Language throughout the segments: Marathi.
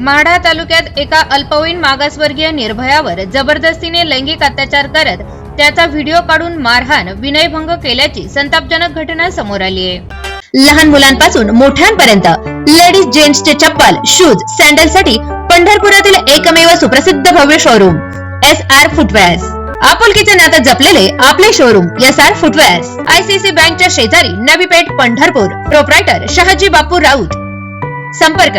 माढा तालुक्यात एका अल्पवयीन मागासवर्गीय निर्भयावर जबरदस्तीने लैंगिक अत्याचार करत त्याचा व्हिडिओ काढून मारहाण विनयभंग केल्याची संतापजनक घटना समोर आली आहे. लहान मुलांपासून मोठ्यांपर्यंत लेडीज जेंट्सचे चप्पल शूज सॅन्डलसाठी पंढरपुरातील एकमेव सुप्रसिद्ध भव्य शोरूम एस आर फुटवेअर्स आपुलकीचे नातं जपलेले आपले showroom S R footwears ICC बँकच्या शेजारी नवी पेठ पंढरपूर. प्रोप्रायटर शहाजी बापू राऊत. संपर्क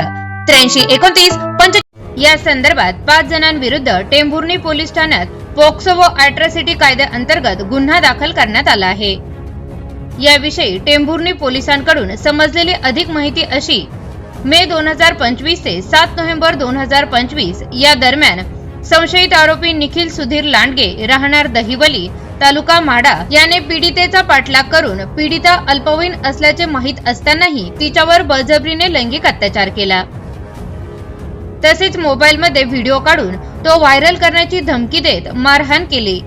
त्र्याऐंशी एकोणतीस पंच या संदर्भात पाच जणांविरुद्ध टेंभुर्णी पोलीस ठाण्यात पोक्सो व अॅट्रॉसिटी कायद्याअंतर्गत गुन्हा दाखल करण्यात आला आहे. याविषयी टेंभुर्णी पोलिसांकडून समजलेली अधिक माहिती अशी मे दोन हजार पंचवीस ते सात नोव्हेंबर दोन हजार पंचवीस या दरम्यान संशयित आरोपी निखिल सुधीर लांडगे राहणार दहिवली तालुका माडा याने पीडितेचा पाठलाग करून पीडिता अल्पवयीन असल्याचे माहीत असतानाही तिच्यावर बळजबरीने लैंगिक अत्याचार केला. तसेच मोबाईलमध्ये व्हिडिओ काढून तो व्हायरल करण्याची धमकी देत मारहाण केली.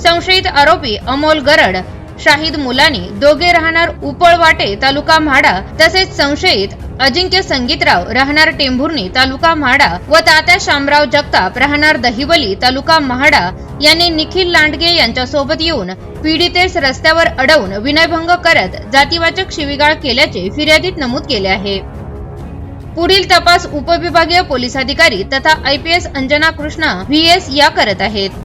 संशयित आरोपी अमोल गरड शाहिद मुलानी दोघे राहणार उपळवाटे तालुका म्हाडा तसेच संशयित अजिंक्य संगीतराव राहणार टेंभुर्णी तालुका म्हाडा व तात्या शामराव जगताप राहणार दहिवली तालुका म्हाडा यांनी निखिल लांडगे यांच्यासोबत येऊन पीडितेस रस्त्यावर अडवून विनयभंग करत जातीवाचक शिवीगाळ केल्याचे फिर्यादीत नमूद केले आहे. पुढील तपास उपविभागीय पोलीस अधिकारी तथा I P S Anjana Krishna V S या करत आहेत.